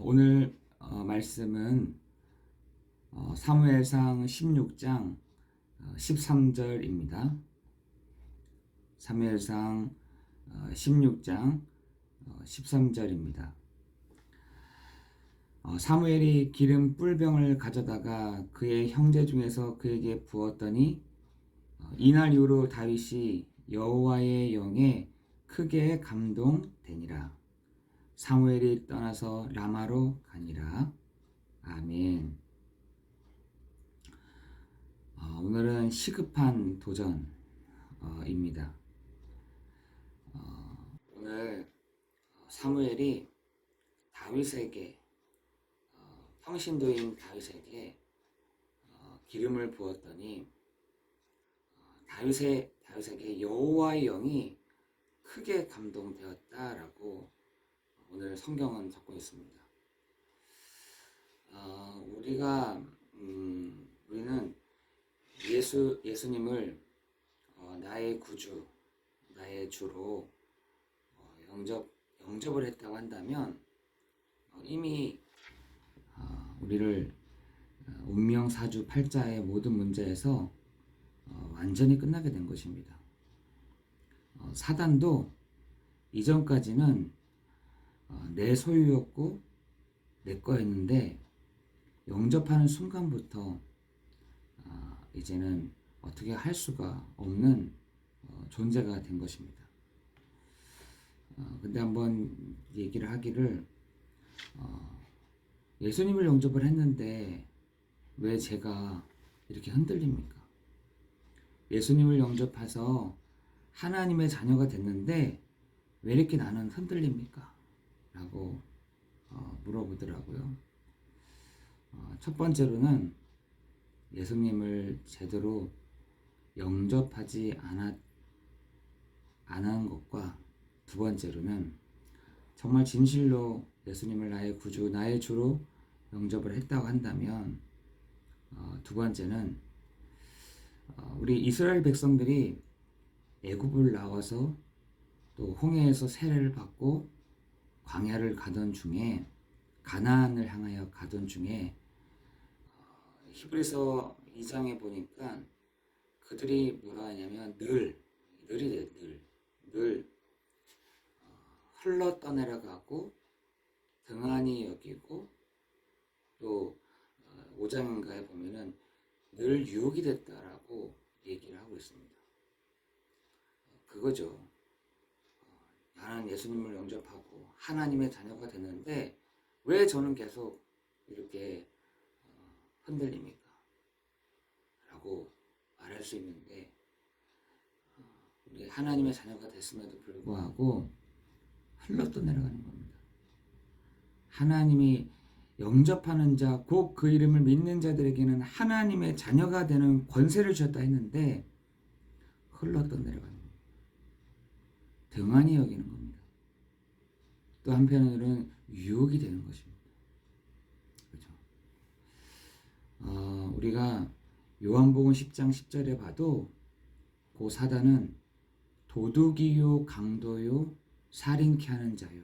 오늘 어, 말씀은 어, 사무엘상 16장 어, 13절입니다. 사무엘상 어, 16장 어, 13절입니다. 어, 사무엘이 기름 뿔병을 가져다가 그의 형제 중에서 그에게 부었더니 어, 이날 이후로 다윗이 여호와의 영에 크게 감동되니라. 사무엘이 떠나서 라마로 가니라. 아멘. 어, 오늘은 시급한 도전입니다. 어, 오늘 사무엘이 다윗에게 어, 평신도인 다윗에게 어, 기름을 부었더니 어, 다윗의 다윗에게 여호와의 영이 크게 감동되었다라고 오늘 성경은 적고 있습니다. 어, 우리가 음, 우리는 예수 예수님을 어, 나의 구주, 나의 주로 어, 영접 영접을 했다고 한다면 어, 이미 어, 우리를 어, 운명 사주 팔자의 모든 문제에서 어, 완전히 끝나게 된 것입니다. 어, 사단도 이전까지는 어, 내 소유였고 내 거였는데 영접하는 순간부터 어, 이제는 어떻게 할 수가 없는 어, 존재가 된 것입니다. 어, 근데 한번 얘기를 하기를 어, 예수님을 영접을 했는데 왜 제가 이렇게 흔들립니까? 예수님을 영접해서 하나님의 자녀가 됐는데 왜 이렇게 나는 흔들립니까? 라고 어, 물어보더라고요. 어, 첫 번째로는 예수님을 제대로 영접하지 않았, 안한 것과 두 번째로는 정말 진실로 예수님을 나의 구주, 나의 주로 영접을 했다고 한다면 어, 두 번째는 어, 우리 이스라엘 백성들이 애굽을 나와서 또 홍해에서 세례를 받고 광야를 가던 중에 가나안을 향하여 가던 중에 어, 히브리서 2장에 보니까 그들이 뭐라 하냐면 늘 늘이 돼, 늘. 늘 어, 흘러 떠내려 가고 등한히 여기고 또 어, 5장인가에 보면은 늘 유혹이 됐다라고 얘기를 하고 있습니다. 그거죠. 어, 나는 예수님을 영접하고 하나님의 자녀가 됐는데 왜 저는 계속 이렇게 어, 흔들립니까? 라고 말할 수 있는데 어, 우리 하나님의 자녀가 됐음에도 불구하고 흘러떠 내려가는 겁니다. 하나님이 영접하는 자, 곧 그 이름을 믿는 자들에게는 하나님의 자녀가 되는 권세를 주셨다 했는데 흘러떠 내려가는 겁니다. 등한히 여기는 겁니다. 또 한편으로는 유혹이 되는 것입니다. 그렇죠? 어, 우리가 요한복음 10장 10절에 봐도 그 사단은 도둑이요 강도요 살인케 하는 자요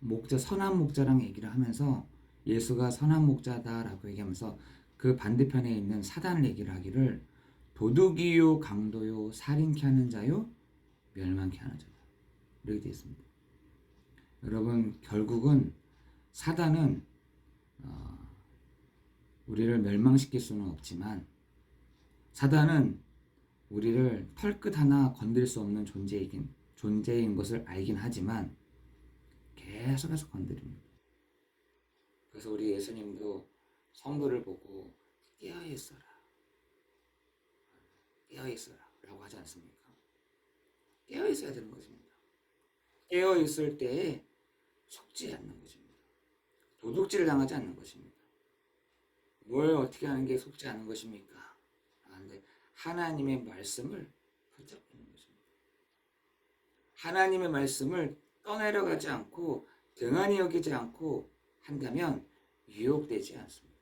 목자 선한 목자랑 얘기를 하면서 예수가 선한 목자다라고 얘기하면서 그 반대편에 있는 사단을 얘기를 하기를 도둑이요 강도요 살인케 하는 자요 멸망케 하는 자다 이렇게 되어 있습니다. 여러분 결국은 사단은 어, 우리를 멸망시킬 수는 없지만 사단은 우리를 털끝 하나 건들 수 없는 존재이긴 존재인 것을 알긴 하지만 계속해서 건드립니다. 그래서 우리 예수님도 성도를 보고 깨어 있어라, 깨어 있어라라고 하지 않습니까? 깨어 있어야 되는 것입니다. 깨어 있을 때에 속지 않는 것입니다. 도둑질을 당하지 않는 것입니다. 뭘 어떻게 하는 게 속지 않는 것입니까? 그런데 하나님의 말씀을 붙잡는 것입니다. 하나님의 말씀을 떠내려가지 않고 등한히 여기지 않고 한다면 유혹되지 않습니다.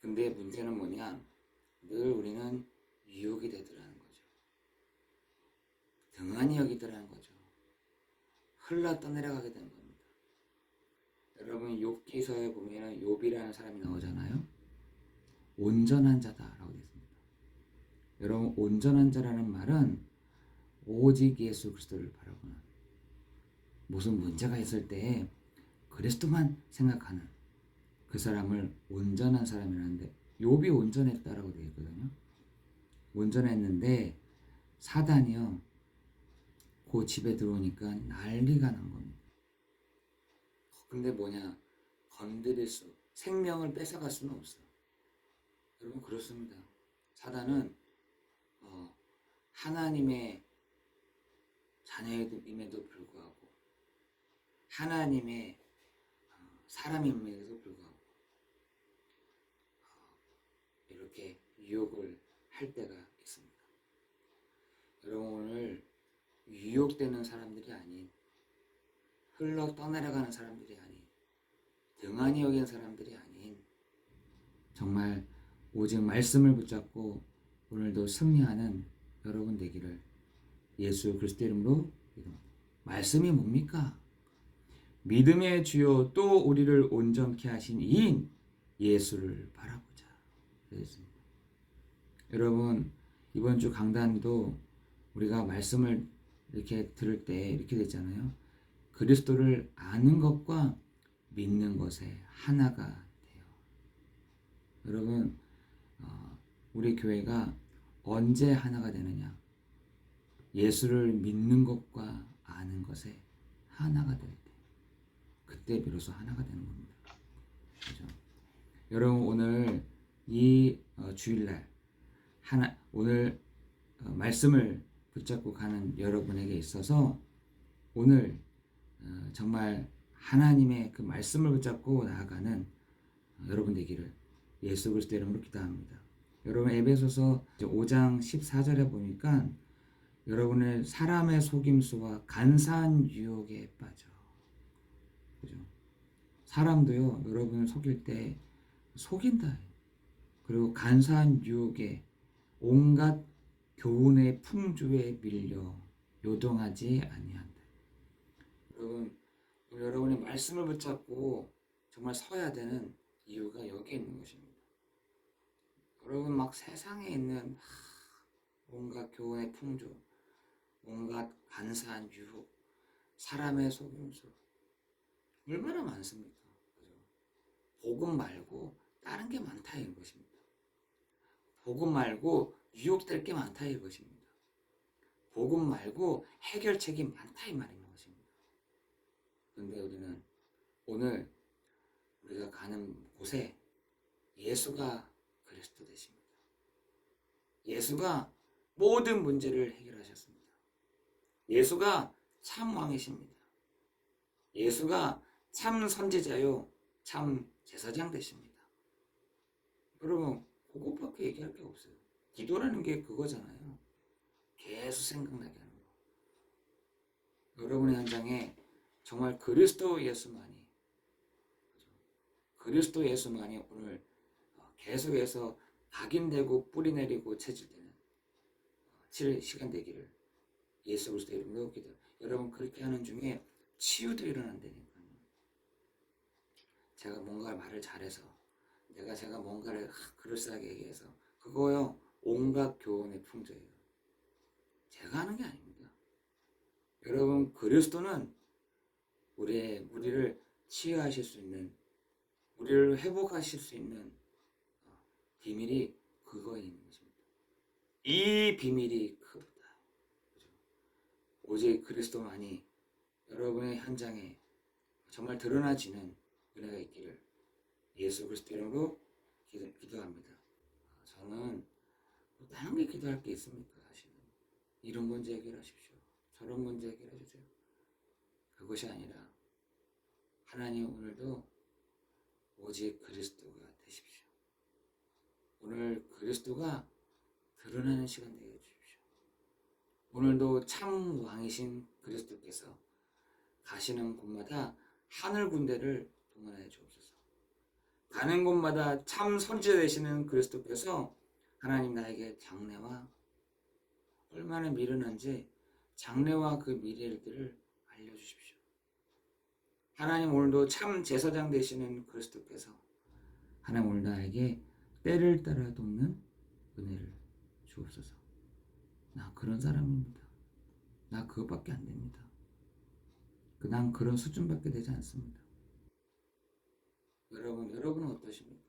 근데 문제는 뭐냐? 늘 우리는 유혹이 되더라는 거죠. 등한히 여기더라는 거죠. 흘러 떠내려가게 되는 겁니다. 여러분 욥기서에 보면 욥이라는 사람이 나오잖아요. 온전한 자다라고 되어 있습니다. 여러분 온전한 자라는 말은 오직 예수 그리스도를 바라보는 무슨 문제가 있을 때 그리스도만 생각하는 그 사람을 온전한 사람이라는데 욥이 온전했다라고 되어 있거든요. 온전했는데 사단이요. 그 집에 들어오니까 난리가 난 겁니다. 근데 뭐냐? 건드릴 수, 생명을 뺏어갈 수는 없어. 여러분 그렇습니다. 사단은 어, 하나님의 자녀임에도 불구하고 하나님의 어, 사람임에도 불구하고 어, 이렇게 유혹을 할 때가 있습니다. 여러분 오늘 유혹되는 사람들이 아닌 흘러 떠내려가는 사람들이 아닌 등한히 여긴 사람들이 아닌 정말 오직 말씀을 붙잡고 오늘도 승리하는 여러분 되기를 예수 그리스도 이름으로. 말씀이 뭡니까? 믿음의 주요 또 우리를 온전케 하신 이인 예수를 바라보자. 그랬습니다. 여러분 이번 주 강단도 우리가 말씀을 이렇게 들을 때 이렇게 됐잖아요. 그리스도를 아는 것과 믿는 것에 하나가 돼요. 여러분 어, 우리 교회가 언제 하나가 되느냐? 예수를 믿는 것과 아는 것에 하나가 될 때, 그때 비로소 하나가 되는 겁니다. 그죠? 여러분 오늘 이 어, 주일날 하나 오늘 어, 말씀을 붙잡고 가는 여러분에게 있어서 오늘 어, 정말 하나님의 그 말씀을 붙잡고 나아가는 여러분 되기를 예수 그리스도 이름으로 기도합니다. 여러분 에베소서 5장 14절에 보니까 여러분의 사람의 속임수와 간사한 유혹에 빠져. 그죠? 사람도요, 여러분을 속일 때 속인다. 그리고 간사한 유혹에 온갖 교훈의 풍조에 밀려 요동하지 아니한다. 여러분, 여러분의 말씀을 붙잡고 정말 서야 되는 이유가 여기에 있는 것입니다. 여러분 막 세상에 있는 온갖 교훈의 풍조, 온갖 간사한 유혹, 사람의 속임수 얼마나 많습니까? 그죠? 복음 말고 다른 게 많다 이런 것입니다. 복음 말고 유혹될 게 많다 이 것입니다. 복음 말고 해결책이 많다 이 말인 것입니다. 그런데 우리는 오늘 우리가 가는 곳에 예수가 그리스도 되십니다. 예수가 모든 문제를 해결하셨습니다. 예수가 참 왕이십니다. 예수가 참 선지자요, 참 제사장 되십니다. 여러분, 그것밖에 얘기할 게 없어요. 기도라는 게 그거잖아요. 계속 생각나게 하는 거. 여러분의 현장에 정말 그리스도 예수만이, 그리스도 예수만이 오늘 계속해서 각인되고 뿌리내리고 체질되는 칠 시간 되기를 예수 그리스도 이름으로 기도. 여러분 그렇게 하는 중에 치유도 일어난다니까요. 제가 뭔가 말을 잘해서 내가 제가 뭔가를 그럴싸하게 얘기해서 그거요 온갖 교훈의 풍조예요. 제가 하는 게 아닙니다. 여러분 그리스도는 우리의 우리를 치유하실 수 있는 우리를 회복하실 수 있는 비밀이 그거에 있는 것입니다. 이 비밀이 크다. 오직 그리스도만이 여러분의 현장에 정말 드러나지는 은혜가 있기를 예수 그리스도 이름으로 기도, 기도합니다. 저는 뭐 다른 게 기도할 게 있습니까? 사실은 이런 문제 해결하십시오. 저런 문제 해결해 주세요. 그것이 아니라 하나님 오늘도 오직 그리스도가 되십시오. 오늘 그리스도가 드러나는 시간 되게 해주십시오. 오늘도 참 왕이신 그리스도께서 가시는 곳마다 하늘 군대를 동원하여 주옵소서. 가는 곳마다 참 선지자 되시는 그리스도께서 하나님 나에게 장래와 얼마나 미련한지 장래와 그 미래들을 알려주십시오. 하나님 오늘도 참 제사장 되시는 그리스도께서 하나님 오늘 나에게 때를 따라 돕는 은혜를 주옵소서. 나 그런 사람입니다. 나 그것밖에 안 됩니다. 그난 그런 수준밖에 되지 않습니다. 여러분, 여러분은 어떠십니까?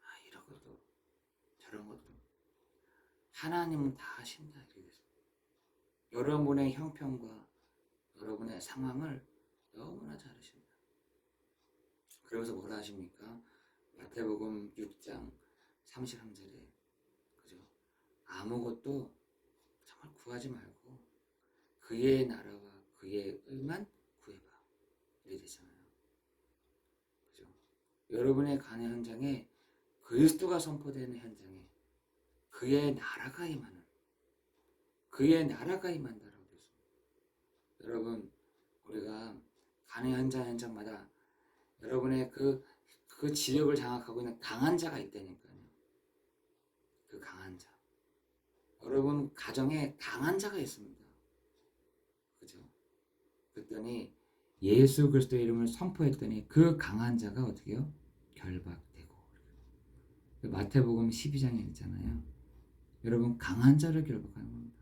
아, 이런 것도 저런 것도 하나님은 다 하신다. 여러분의 형편과 여러분의 상황을 너무나 잘 아십니다. 그러면서 뭐라 하십니까? 마태복음 6장 33절에 그죠? 아무것도 정말 구하지 말고 그의 나라와 그의 의만 구해봐 이래 되잖아요. 그죠? 여러분의 가는 현장에 그리스도가 선포되는 현장에 그의 나라가 임하는 그의 나라가 임한다라고 되었습니다. 여러분 우리가 가는 현장 현장마다 여러분의 그, 그 지역을 장악하고 있는 강한 자가 있다니까요. 그 강한 자. 여러분 가정에 강한 자가 있습니다. 그죠? 그랬더니 예수 그리스도의 이름을 선포했더니 그 강한 자가 어떻게요? 그 마태복음 12장에 있잖아요. 여러분 강한 자를 결박하는 겁니다.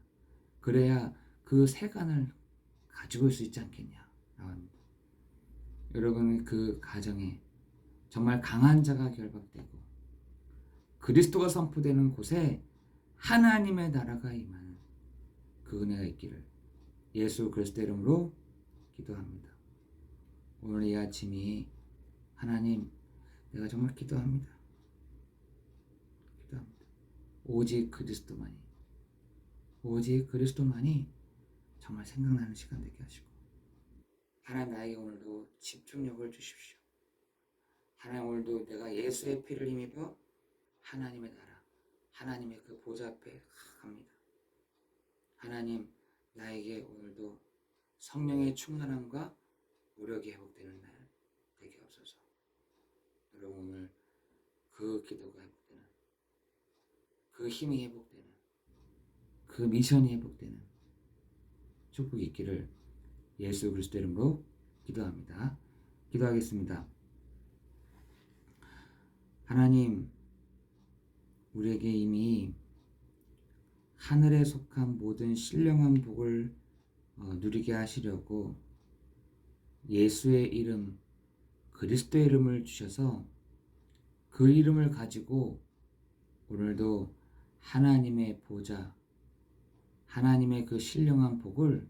그래야 그 세간을 가지고 있을 수 있지 않겠냐. 여러분 그 가정에 정말 강한 자가 결박되고 그리스도가 선포되는 곳에 하나님의 나라가 임하는 그 은혜가 있기를 예수 그리스도 이름으로 기도합니다. 오늘 이 아침이 하나님 내가 정말. 기도합니다. 오직 그리스도만이 오직 그리스도만이 정말 생각나는 시간 되게 하시고 하나님 나에게 오늘도 집중력을 주십시오. 하나님 오늘도 내가 예수의 피를 힘입어 하나님의 나라, 하나님의 그 보좌 앞에 갑니다. 하나님 나에게 오늘도 성령의 충만함과 무력이 회복되는 날 되게 없어서 여러분 오늘 그 기도가 회복되는 그 힘이 회복되는 그 미션이 회복되는 축복이 있기를 예수 그리스도 이름으로 기도합니다. 기도하겠습니다. 하나님, 우리에게 이미 하늘에 속한 모든 신령한 복을 어, 누리게 하시려고 예수의 이름, 그리스도의 이름을 주셔서 그 이름을 가지고 오늘도 하나님의 보좌, 하나님의 그 신령한 복을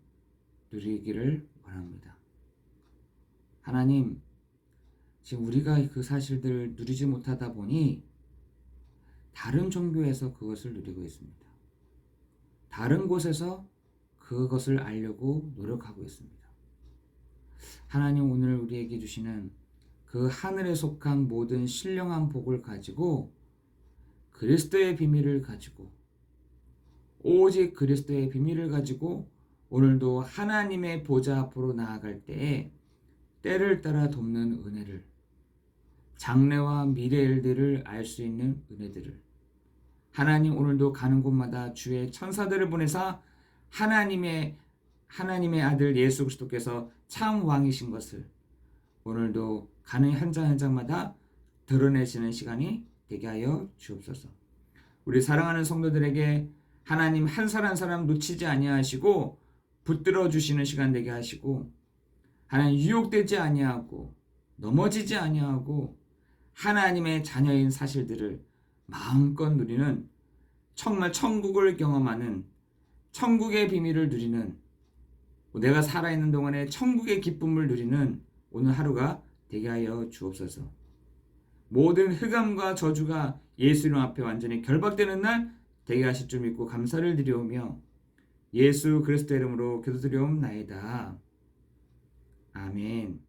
누리기를 원합니다. 하나님, 지금 우리가 그 사실들을 누리지 못하다 보니 다른 종교에서 그것을 누리고 있습니다. 다른 곳에서 그것을 알려고 노력하고 있습니다. 하나님 오늘 우리에게 주시는 그 하늘에 속한 모든 신령한 복을 가지고 그리스도의 비밀을 가지고 오직 그리스도의 비밀을 가지고 오늘도 하나님의 보좌 앞으로 나아갈 때에 때를 따라 돕는 은혜를 장래와 미래 일들을 알 수 있는 은혜들을 하나님 오늘도 가는 곳마다 주의 천사들을 보내사 하나님의 하나님의 아들 예수 그리스도께서 참 왕이신 것을 오늘도 가는 현장 현장마다 드러내시는 시간이 되게 하여 주옵소서. 우리 사랑하는 성도들에게 하나님 한 사람 한 사람 놓치지 아니하시고 붙들어 주시는 시간 되게 하시고 하나님 유혹되지 아니하고 넘어지지 아니하고 하나님의 자녀인 사실들을 마음껏 누리는 정말 천국을 경험하는 천국의 비밀을 누리는 내가 살아있는 동안에 천국의 기쁨을 누리는 오늘 하루가 되게 하여 주옵소서. 모든 흑암과 저주가 예수 이름 앞에 완전히 결박되는 날 되게 하실 줄 믿고 감사를 드리오며 예수 그리스도 이름으로 기도드리옵나이다. 아멘.